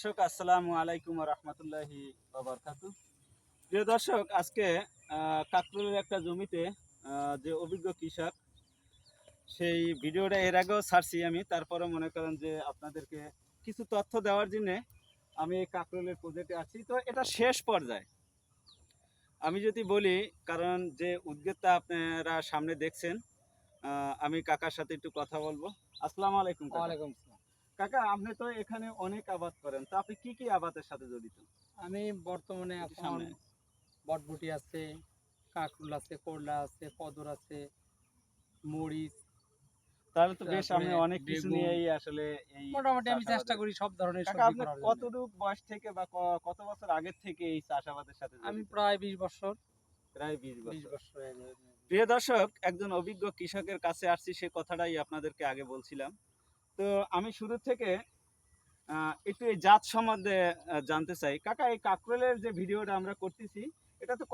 দর্শক, আসসালামু আলাইকুম রহমতুল্লাহি বাবরকাতু প্রিয় দর্শক, আজকে কাকরুলের একটা জমিতে যে অভিজ্ঞ কৃষক, সেই ভিডিওটা এর আগেও ছাড়ছি আমি। তারপরে মনে করেন যে আপনাদেরকে কিছু তথ্য দেওয়ার জন্য আমি এই কাকরুলের প্রজেক্টে আছি। তো এটা শেষ পর্যায়ে। আমি যদি বলি, কারণ যে উদ্যোগটা আপনারা সামনে দেখছেন আমি কাকার সাথে একটু কথা বলব। আসসালামু আলাইকুম ওয়ালাইকুম আসসালাম। কাকা আপনি তো এখানে অনেক আবাদ করেন তো আপনি কি কি আবাদের সাথে জড়িত? আমি বর্তমানে এখন বটবুটি আছে কাঁকরুল আছে করলা আছে কদর আছে মরিচ তাহলে তো বেশ তারপরে অনেক কিছু নিয়েই আসলে এই মোটামুটি আমি চেষ্টা করি সব ধরনের সবজি আপনি কতটুকু বয়স থেকে বা কত বছর আগের থেকে এই চাষাবাদের সাথে আমি প্রায় বিশ বছর। প্রায় বিশ বিশ বছর বছর প্রিয় দর্শক একজন অভিজ্ঞ কৃষকের কাছে আসছি সে কথাটাই আপনাদেরকে আগে বলছিলাম। তো আমি শুরু থেকে একটু এই জাত সম্বন্ধে জানতে চাই। কাকা, এই কাকরেলের যে ভিডিওটা আমরা করতেছি, এটা তো